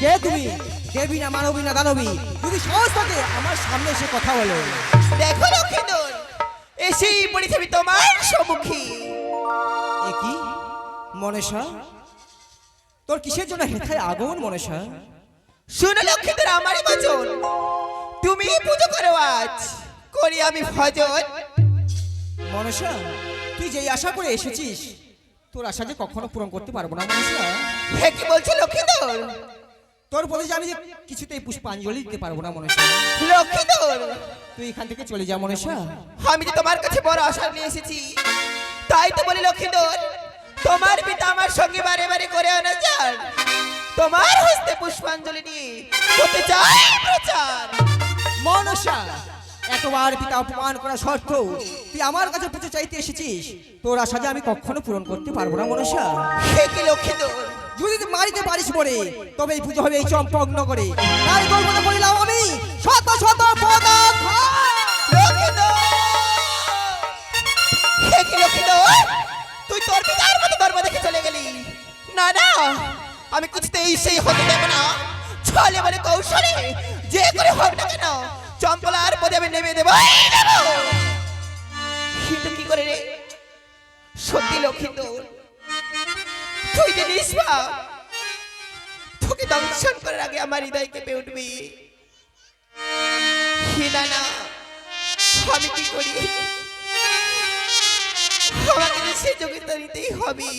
কে তুমি? দেবী না মানবী না দানবী? যদি সাহস থাকে আমার সামনে এসে কথা বলো। দেখো লক্ষ্মীন্দর এসেই পড়েছি আমি তোমার সম্মুখী। এ কি? মনেশা তোর কিসের জন্য হেথায় আগুন মনেশা শুনো লক্ষ্মীন্দর আমারই বচন। তুমি পুজো করো আজ করি আমি ভজন। মনসা তুই যেই আশা করে এসেছিস তোর আশা যে কখনো পূরণ করতে পারব না মনসা হে কি বলছো লক্ষ্মীন্দর তোর প্রতি যে আমি যে কিছুতেই পুষ্পাঞ্জলি দিতে পারব না মনসা লক্ষ্মীন্দর তুই এখান থেকে চলে যা মনসা আমি যে তোমার কাছে বড় আশা নিয়ে এসেছি তাই তো বলি লক্ষ্মীন্দর তোমার পিতা আমার সঙ্গে বারে বারে করে আনা যান তোমার হস্তে পুষ্পাঞ্জলি নিয়ে হতে চাই প্রচার। মনসা এতবার পিতা অপমান করা সত্ত্বেও তুই আমার কাছে পুজো চাইতে এসেছিস। তোর আশা যে আমি কখনো পূরণ করতে পারব না মনসা হে কি লক্ষ্মীন্দর যদি মারিতে পারিস বলে তবে এই পুজো হবে এই চম্পক নগরে। তাই তোর মতো বলিলাম আমি, শত শত পদক তুই তোর পিতার মতো ধর্ম দেখে চলে গেলি। না না, আমি কিছুতেই সেই হতে দেব না। ছলে বলে কৌশলে, যে করে হোক না কেন, চম্পলার পদে আমি নেমে দেবো কিন্তু কি করে রে? সত্যি লক্ষ্মীন্দর তুই যে নিষ্পাপ তোকে দংশন করার আগে আমার হৃদয় কেঁপে উঠবি। হিনা না আমি কি করি? আমাকে সে যোগ্যতা নিতেই হবে।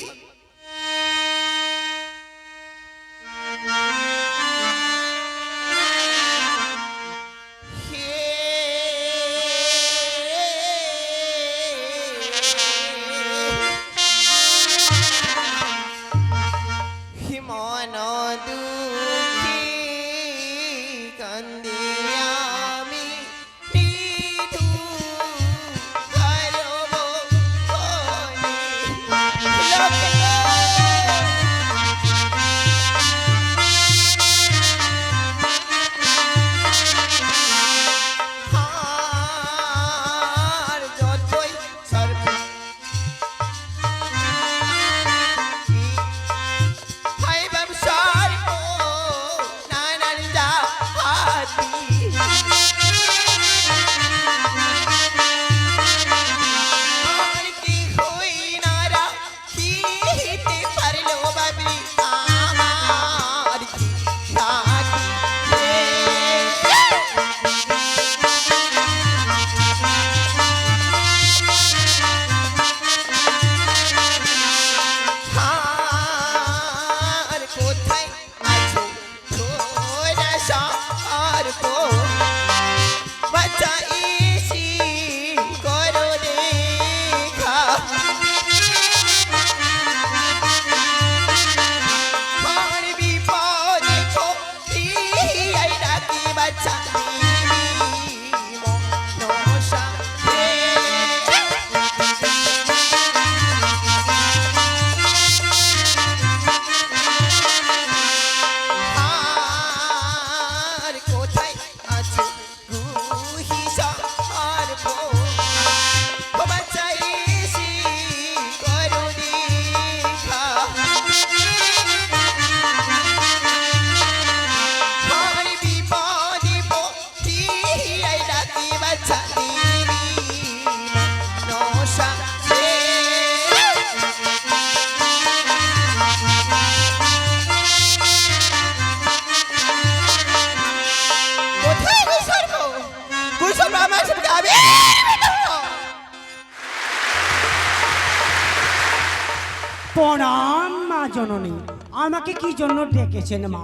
কি জন্য ডেকেছেন মা?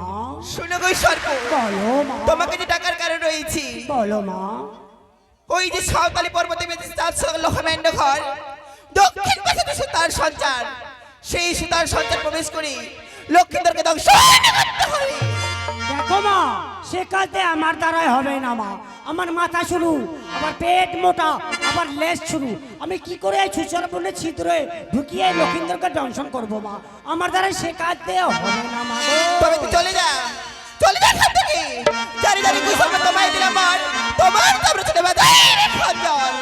শুনো গুইসর্ব বলো মা। তোমাকে যে টাকার কারণ রয়েছি। বলো মা। ওই যে সাঁওতালি পর্বতে বেঁধে চার লোহমেন্ড ঘর। দক্ষিণ পাশে তো সুতার সঞ্চার। সেই সুতার সঞ্চার প্রবেশ করি লক্ষ্মীদেরকে ধ্বংস দেখো মা সে কাজে আমার দ্বারাই হবে না মা। আমার মাথা শুরু। আমার পেট মোটা, আমার লেস শুরু আমি কি করে এই সুচর বলে ছিদ্রে ঢুকিয়ে লক্ষিন্দরকে দংশন করব মা? আমার দ্বারা সে কাজ দিয়ে হবে না মা তবে চলে যা। চলে যা তোমায় দিলাম তোমার খঞ্জন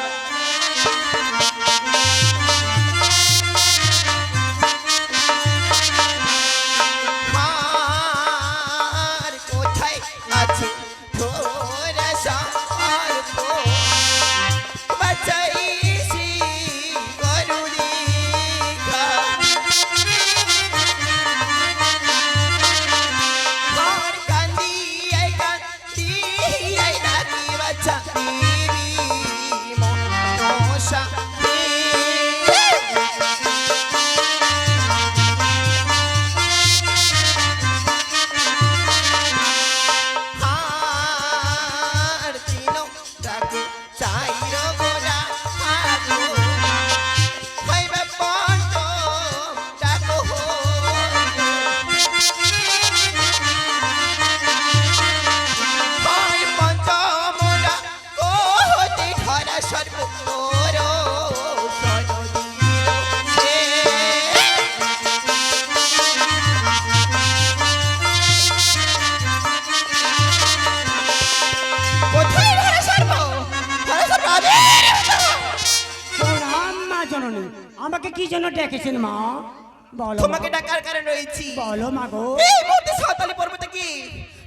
বলো মা গো এই মুহূর্তে সাঁওতালি পর্বতে কি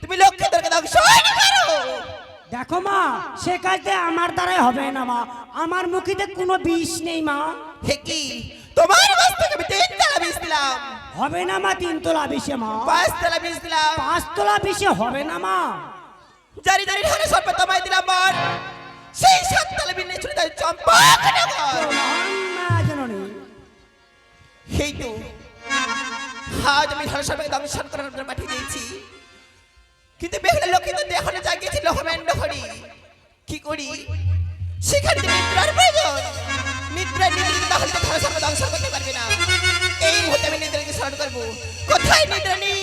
তুমি লক্ষ্মী লক্ষ্মীদেরকে ধ্বংস হয়নি পারো দেখো মা সে কাজটা আমার দ্বারাই হবে না মা। আমার মুখেতে কোনো বিষ নেই মা। হে কি? তোমার বাস থেকে আমি তিন তলা বিষ দিলাম। হবে না মা তিন তিনতলা বিষে মা। পাঁচ তালা বিষ দিলাম। পাঁচতলা বিষে হবে না মা। জারি জারি ধরে সর্প তোমায় দিলাম বর। সেই সাত তালা বিনে চলে যায় চম্পক নগর মা জননী। সেই তো আজ আমি সর্পকে দংশন করার জন্য পাঠিয়ে দিয়েছি। কিন্তু বেহুলা লোকে তো এখনও জাগিয়েছিল হোমেন্দ্র হরি। কি করি? সেখানে নিদ্রার প্রয়োজন নিদ্রা নিদ্রা তাহলে তো সর্প দংশন করতে পারবে না। এই মুহূর্তে আমি নিদ্রাকে স্মরণ করব। কোথায় নিদ্রা হে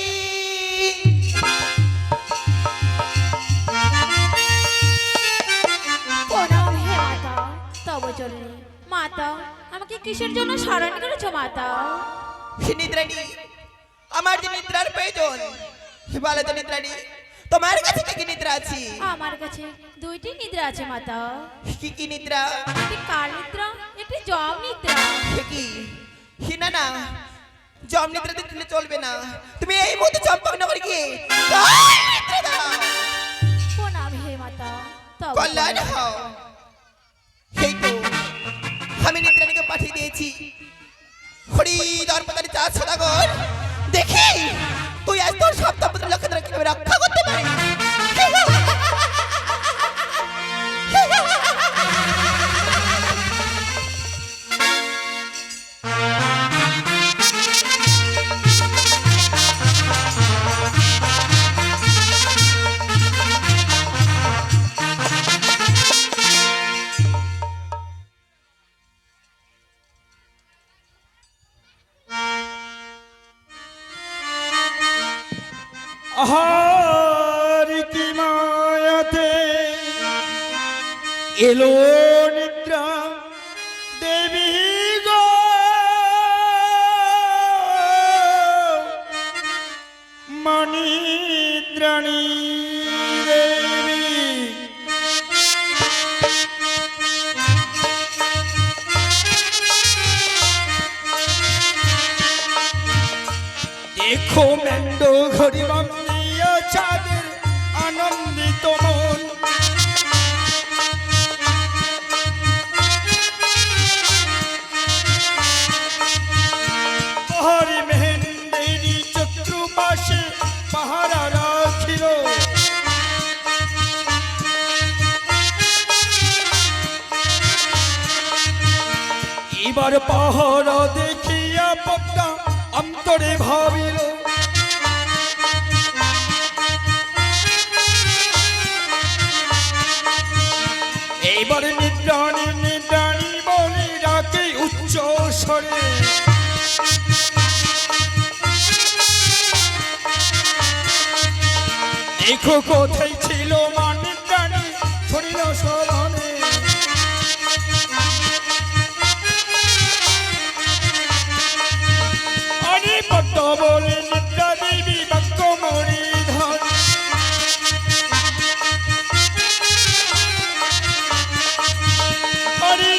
মাতা আমাকে কিসের জন্য স্মরণ করেছ মাতা? হে নিদ্রাণী আমার যে নিদ্রার প্রয়োজন বলে তো নিদ্রাণী তোমার কাছে কি কি নিদ্রা আছে? আমার কাছে দুইটি নিদ্রা আছে মাতা। কি কি নিদ্রা? একটি কার নিদ্রা একটি জম নিদ্রা। কি? হি না না জম নিদ্রা দিলে চলবে না। তুমি এই মুহূর্তে চম্পক নগর গিয়ে দাও প্রণাম হে মাতা কল্যাণ হও। সেই তো আমি নিদ্রাণীকে পাঠিয়ে দিয়েছি। হরি দর্পদারি চার সদাগর। দেখি? তুই আজ তোর সপ্তাহ লক্ষ্য কীভাবে রক্ষা করতে আহার কি মায়াতে এলো চতুর্পাশে পাহারা রাখিল। এবার পাহারা দেখিয়া পদ্মা অন্তরে ভাবিল। এইবার নিদ্রাণী নিদ্রাণী বলে ডাকে উচ্চ স্বরে। দেখো কোথায় ছিল বলে নিদ্রা দেবী বাক্য মরি ধর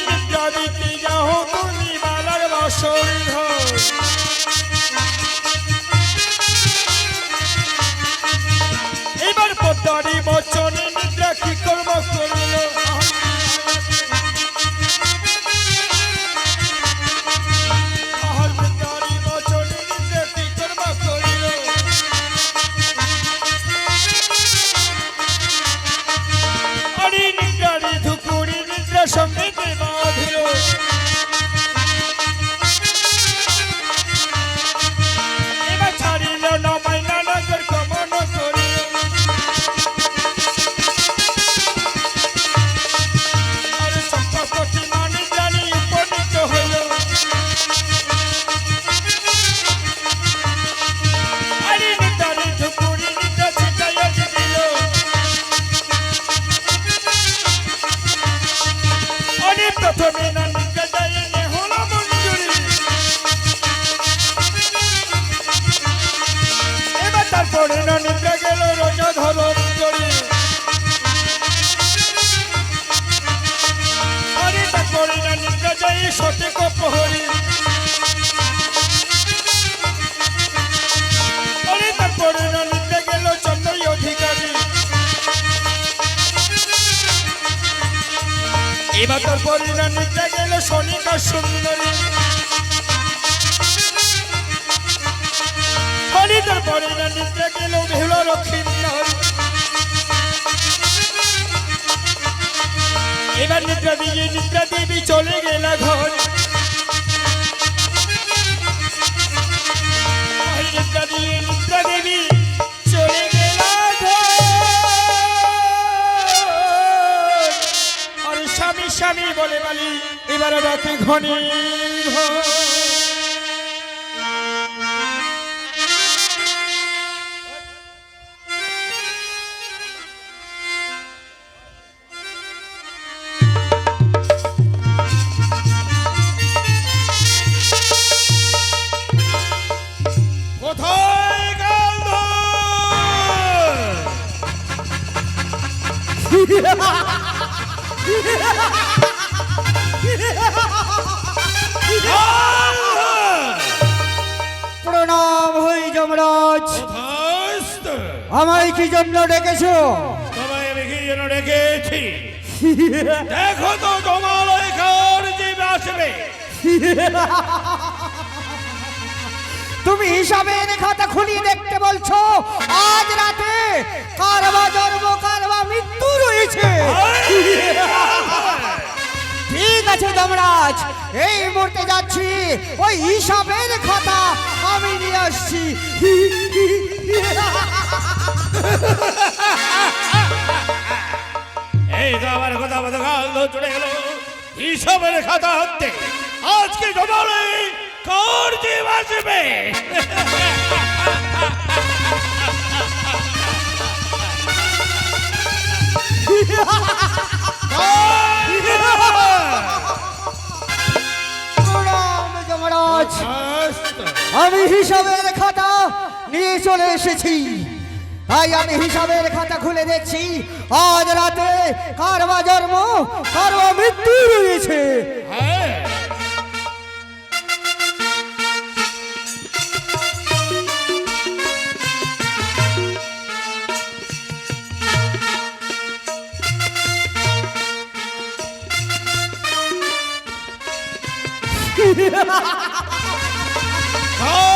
নিদ্রা দিতে যাও তুমি মালার বাসর ধর এবার রাতে ঘনি ডেকেছো তোমায় যেন রেখেছি। দেখো তো তোমার এখান যে আসবে। তুমি হিসাবের খাতা খুলিয়ে দেখতে বলছো আজ রাতে কারবা জন্ম কারবা মৃত্যু রয়েছে। ঠিক আছে যমরাজ এই মুহূর্তে যাচ্ছি ওই হিসাবের খাতা আমি নিয়ে আসছি। এই তো আমার কথা মতো কাল চলে গেল। হিসাবের খাতা হতে। আজকে তোমার কার যে আসবে? আমি হিসাবের খাতা নিয়ে চলে এসেছি। তাই আমি হিসাবের খাতা খুলে দেখছি। আজ রাতে কারবা জন্ম কারবা মৃত্যু রয়েছে।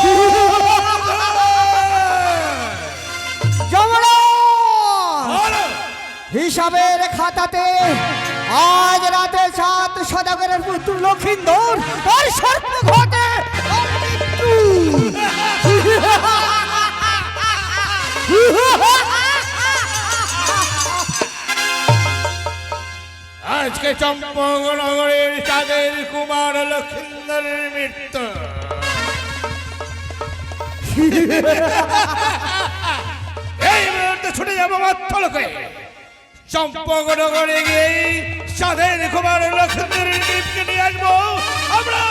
যমরাজ হিসাবের খাতাতে আজ রাতে সাত সদাগরের পুত্র লক্ষিন্দর, তার সর্প ঘটে। আজকে চম্পকনগরের চাঁদের কুমার লক্ষিন্দরের মৃত্যু এই মুহূর্তে ছুটে যাব মধ্যলোকে চম্পকনগরে গিয়ে চাঁদের কুমার লক্ষিন্দরের মৃত্যু নিয়ে আসব আমরা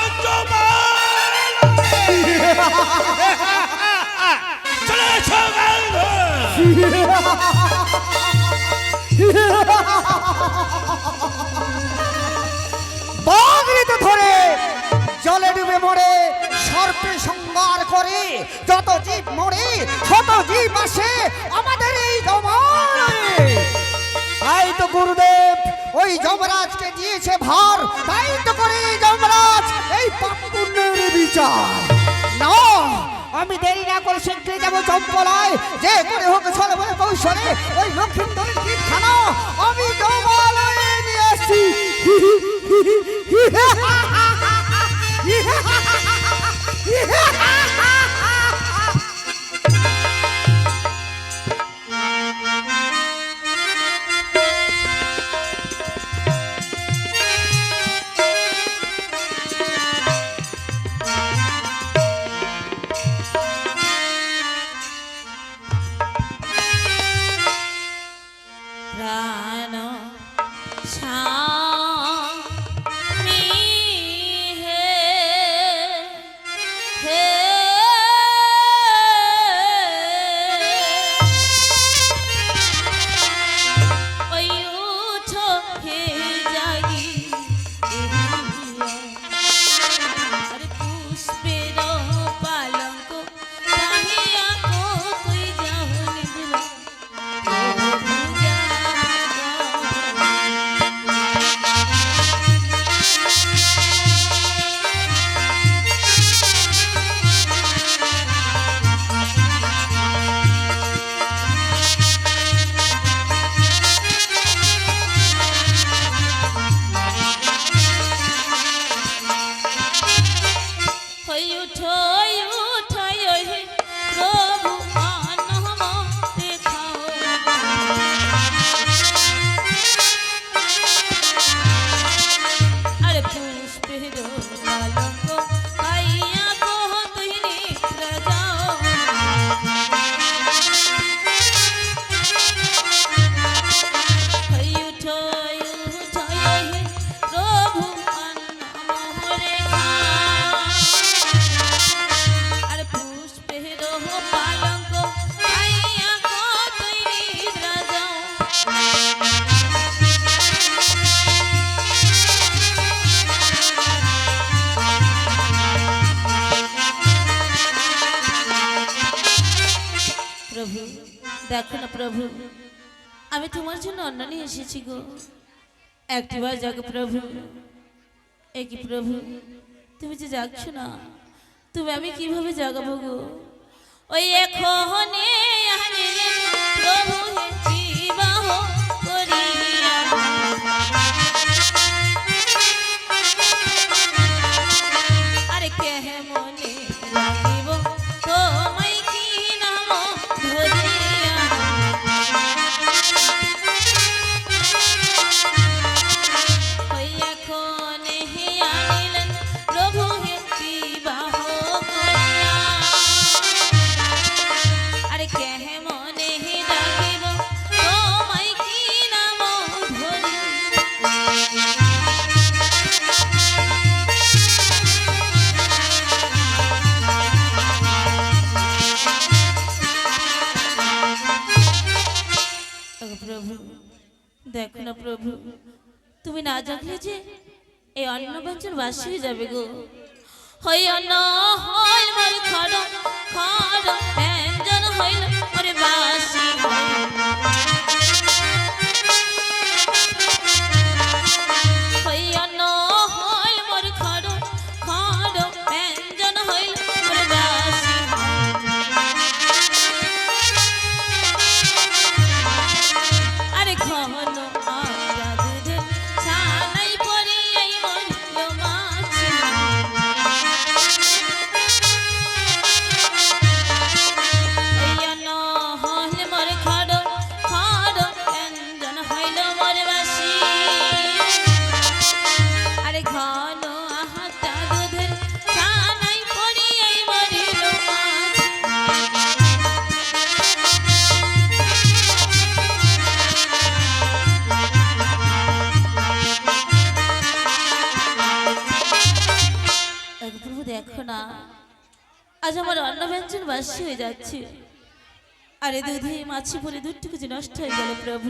চলে এসো। বাগড়িতে ধরে জলে ডুবে মরে, সর্পে সংবার করে, যত জীব মরে শত জীব আসে, আমাদের এই জমানে তাই তো গুরুদেব, ওই যমরাজকে দিয়েছে ভার, তাই তো করে যমরাজ এই পাপপুণ্যের বিচার। না, আমি দেরি না করে শীঘ্রই যাব চম্পলায়, যে করে হোক বলে কৌশলে ওই লক্ষ্মীন্দরের জীবখানা আমি জমালয়ে দেখো না প্রভু। আমি তোমার জন্য অন্ন নিয়ে এসেছি গো। একটিবার যাক প্রভু। একই প্রভু, তুমি যে যাচ্ছ না, তুমি আমি কীভাবে জাগাবো গো? ওই এখনে প্রভু জীবাহ। বাসি হয়ে যাবে গো। হই অন্ন হল মোর খড় দুধে বলে দুটুকু যে নষ্ট হয়ে গেল প্রভু।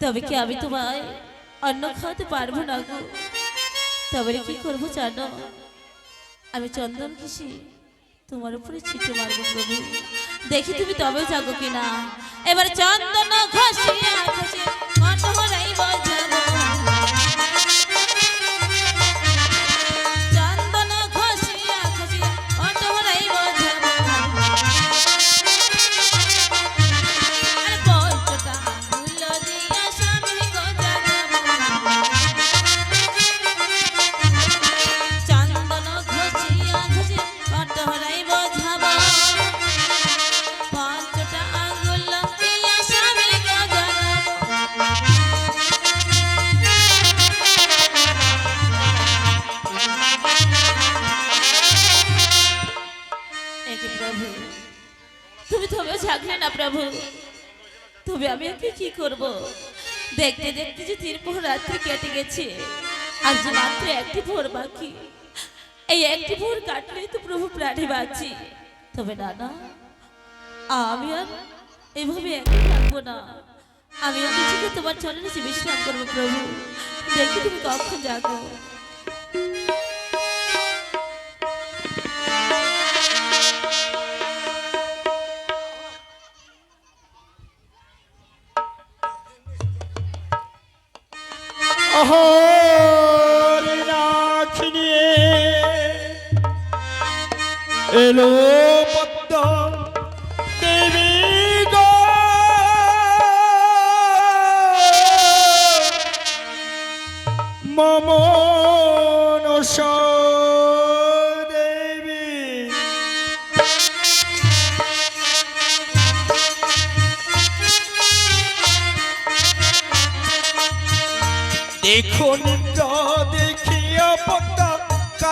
তবে কি আমি তোমায় অন্ন খাওয়াতে পারব না গো? তবে কি করব জানো? আমি চন্দন কিসি তোমার উপরে ছিটে মারবো প্রভু। দেখি তুমি তবে যাব কিনা। এবার চন্দন ঘষিয়া না প্রভু। তবে আমি একে কি করব? দেখতে দেখতে যে তিন প্রহর রাত্রি কেটে গেছে আজ মাত্র একটি ভোর বাকি, এই একটি ভোর কাটলেই তো প্রভু প্রাণে বাঁচি। তবে না আমি আর এভাবে একই থাকব না। আমি আর তোমার চলে নিচে বিশ্রাম করব প্রভু। দেখি তুমি কখন জাগো রাখিনি এলো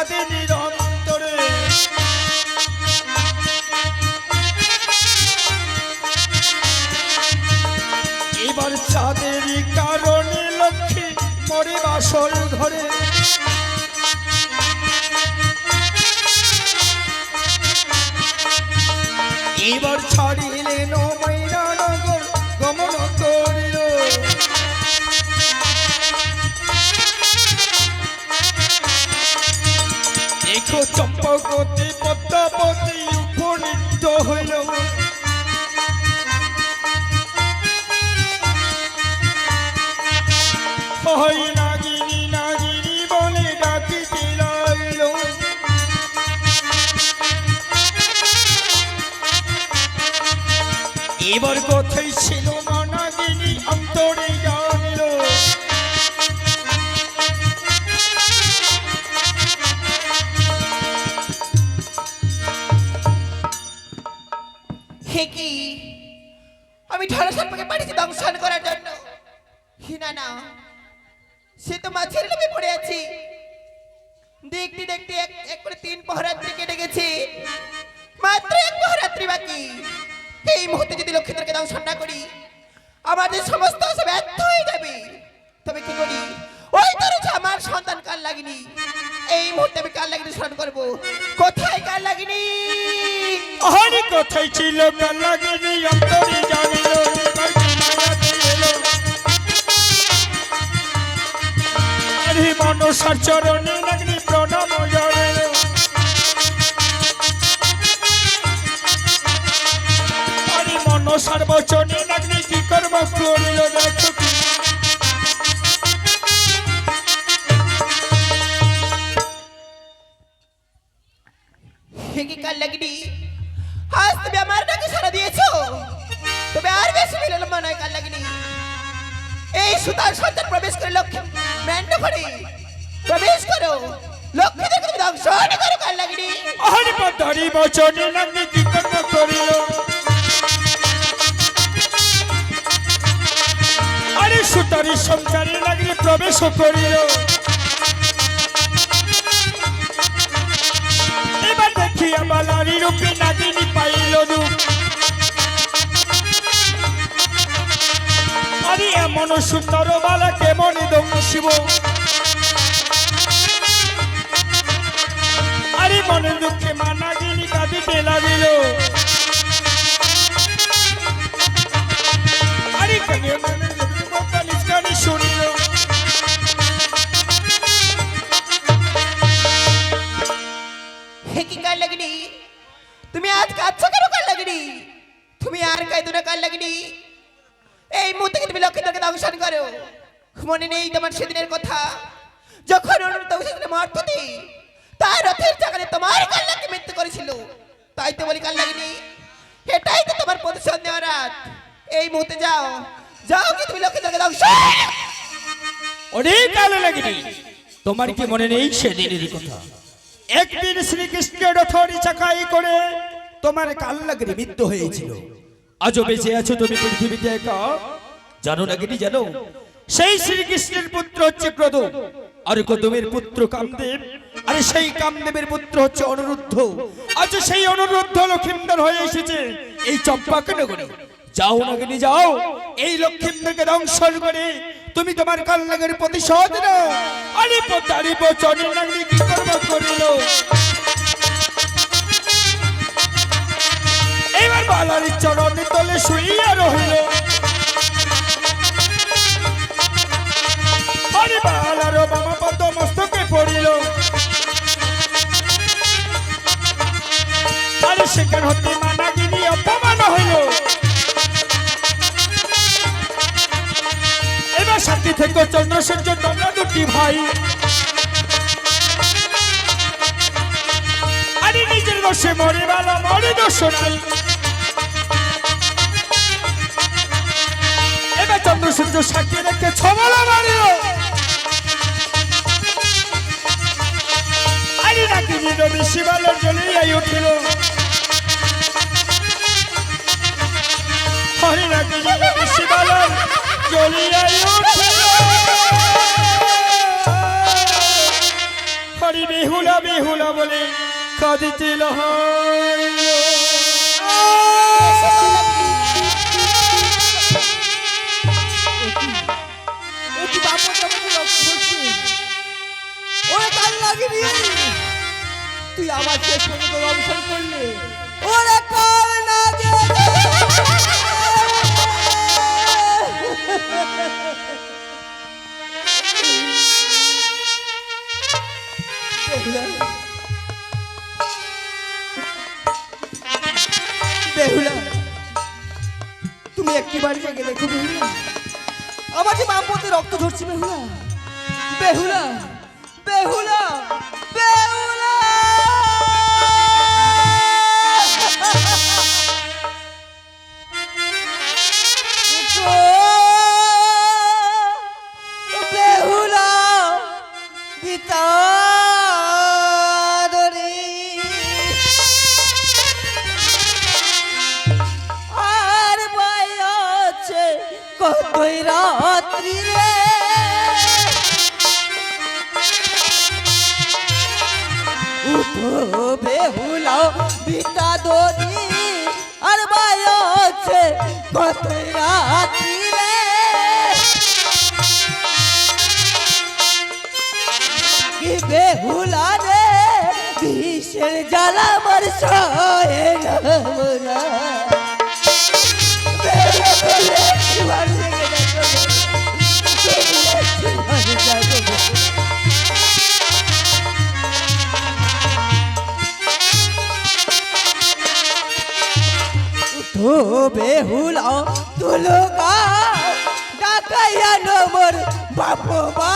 কাঁদে নিরন্তরে। এবার চাঁদেরই কারণে লক্ষ্মী মরে বাসর ঘরে। এবার ছাড়িলেন চম্পকতি পদ্মাবতী উপনীত হইল হয় কথাই ছিল কালাগিনী অন্তরে আরে মনসার চরণে নাগনি প্রণাম জড়েল। মনসার বচনে নাগনি কি কর্ম করিল নাগনি কি কর্ম করিল আরে সুতারি সংসারে লাগলে প্রবেশ করিল এবার দেখিয়া বালারি রূপে নাগিনী পাইল রূপ। আরে এমন সুন্দর বালা কেমন দংশিব? আরে মনের দুঃখে মা নাগিনী কাঁদিতে লাগিল যাও। যাও কি তুমি লক্ষ্মীদেরকে দংশন অনেক আলো লাগেনি তোমার কি মনে নেই সেদিনের কথা? একদিন শ্রীকৃষ্ণের রথরি চাকাই করে তোমার কাল লাগেনি মৃত্যু হয়েছিল। আজও বেঁচে আছো তুমি পৃথিবীতে একা? জানো লাগেনি জানো? সেই শ্রীকৃষ্ণের পুত্র হচ্ছে ক্রোধ। আর কদমের পুত্র কামদেব, আরে সেই কামদেবের পুত্র হচ্ছে অনুরুদ্ধ। আজ সেই অনুরুদ্ধ লক্ষিন্দর হয়ে এসেছে এই চম্পাকে নগরী। যাও নাগিনী, যাও। এই লক্ষ্মীন্দরকে দংশন করে তুমি তোমার কাল্লাগের প্রতিশোধ নাও। আরে এবার বালারি চরণে তলে শুইয়া রহিল। বালার বামা পদ মস্তকে পড়িল সেখান হতে থেকে চন্দ্রসূর্য তোমরা দুটি ভাই। আরে নিজের দোষে মরে বালা মরে দোষ নাই। এবার চন্দ্রসূর্য সাক্ষী রেখে ছবলা মারিল। আরে নাকি রবি শিবালয় জ্বলিয়াই উঠিল। হরে নাকি রবি শিবালয় জ্বলিয়াই উঠিল। হরি বেহুলা বেহুলা বলে লাগিনি তুই আমার শেষ অবসর করলে। ওরে কাল লাগে বেহুলা তুমি একটি বাড়ি জেগে দেখো বেহুলা। আমার যে বামপথে রক্ত ধরছি বেহুলা। বেহুলা কতই রাত্রি রে উঠো বেহুলা বিতা দরি আর আছে কতই রাত্রি রে কি বেহুলা জ্বালা মার। বেহুলা তুলো ডাকাইয়া নমর বাপ বা